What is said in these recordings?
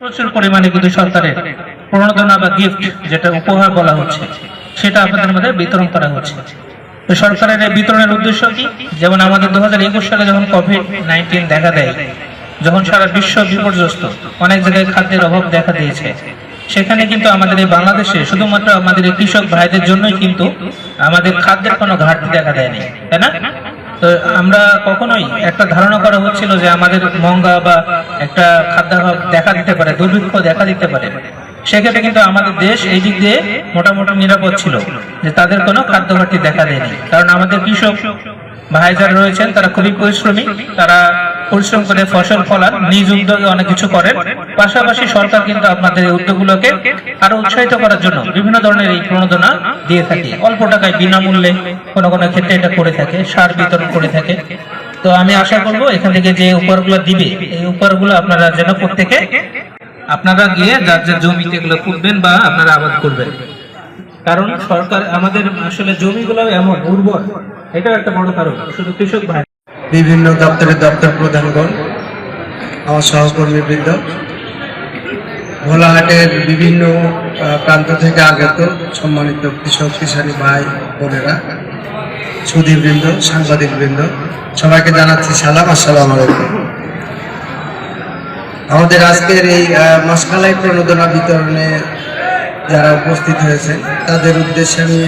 প্রচুর পরিমাণে কিন্তু সরকারের প্রণোদনা বা গিফট যেটা উপহার বলা হচ্ছে, সেটা আপনাদের মধ্যে বিতরণ করা হচ্ছে। সরকারের এই বিতরণের উদ্দেশ্য কি? যেমন আমাদের দু হাজার একুশ সালে যখন কোভিড নাইন্টিন দেখা দেয়, যখন সারা বিশ্ব বিপর্যস্ত, অনেক জায়গায় খাদ্যের অভাব দেখা দিয়েছে, সেখানে কিন্তু আমাদের এই বাংলাদেশে শুধুমাত্র আমাদের কৃষক ভাইদের জন্যই কিন্তু আমাদের খাদ্যের কোনো ঘাটতি দেখা দেয়নি, তাই না? আমরা কখনোই একটা ধারণা করা হচ্ছিল যে আমাদের মঙ্গা বা একটা খাদ্যাভাব দেখা দিতে পারে, দুর্ভিক্ষ দেখা দিতে পারে। সেক্ষেত্রে কিন্তু আমাদের দেশ এই দিক দিয়ে মোটামুটি নিরাপদ ছিল, যে তাদের কোনো খাদ্য ঘাটতি দেখা দেয়নি। কারণ আমাদের কৃষক ভাই যারা রয়েছেন, তারা খুবই পরিশ্রমী। তারা পরিশ্রম করে ফসল ফলান নিজ উদ্যোগে অনেক কিছু করেন। পাশাপাশি সরকার কিন্তু আপনাদের এই উদ্যোগগুলোকে আরও উৎসাহিত করার জন্য বিভিন্ন ধরনের এই প্রণোদনা দিয়ে থাকে। অল্প টাকায় বিনামূল্যে কোনো কোনো ক্ষেত্রে এটা করে থাকে, সার বিতরণ করে থাকে। তো আমি আশা করব এখান থেকে যে উপহারগুলো দিবে, এই উপহারগুলো আপনারা যেন প্রত্যেকে আপনারা গিয়ে যার যার জমিতে এগুলো পুঁতবেন বা আপনারা আবাদ করবেন। কারণ সরকার, আমাদের আসলে জমিগুলো এমন, উর্বর, এটাও একটা বড় কারণ, শুধু কৃষক ভাই। বিভিন্ন দপ্তরের দপ্তর প্রধানগণ, আমার সহকর্মীবৃন্দ ভোলাহাটের বিভিন্ন প্রান্ত থেকে আগত সম্মানিত কৃষক, কিষানী ভাই, বোনেরা সুধীবৃন্দ সাংবাদিকবৃন্দ, সবাইকে জানাচ্ছি সালাম, আসসালাম আলাইকুম। আমাদের আজকের এই মাসকালাই প্রণোদনা বিতরণে যারা উপস্থিত হয়েছেন, তাদের উদ্দেশ্যে আমি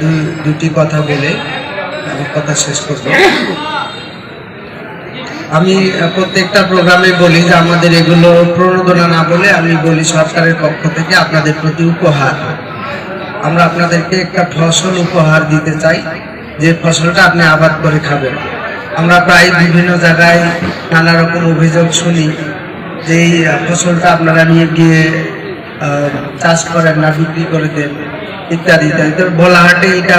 দুই, দুটি কথা বলে কথা শেষ করব। আমি প্রত্যেকটা প্রোগ্রামে বলি যে আমাদের এগুলো প্রণোদনা না বলে আমি বলি সরকারের পক্ষ থেকে আপনাদের প্রতি উপহার। আমরা আপনাদেরকে একটা ফসল উপহার দিতে চাই। যে ফসলটা আপনি আবাদ করে খাবেন। আমরা প্রায় বিভিন্ন জায়গায় নানা রকম অভিযোগ শুনি যে এই ফসলটা আপনারা নিয়ে গিয়ে চাষ করেন না, বিক্রি করে দেন, ইত্যাদি ইত্যাদি। তো ভোলাহাটে এটা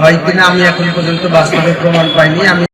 হয় কিনা আমি এখন পর্যন্ত বাস্তবে প্রমাণ পাইনি। আমি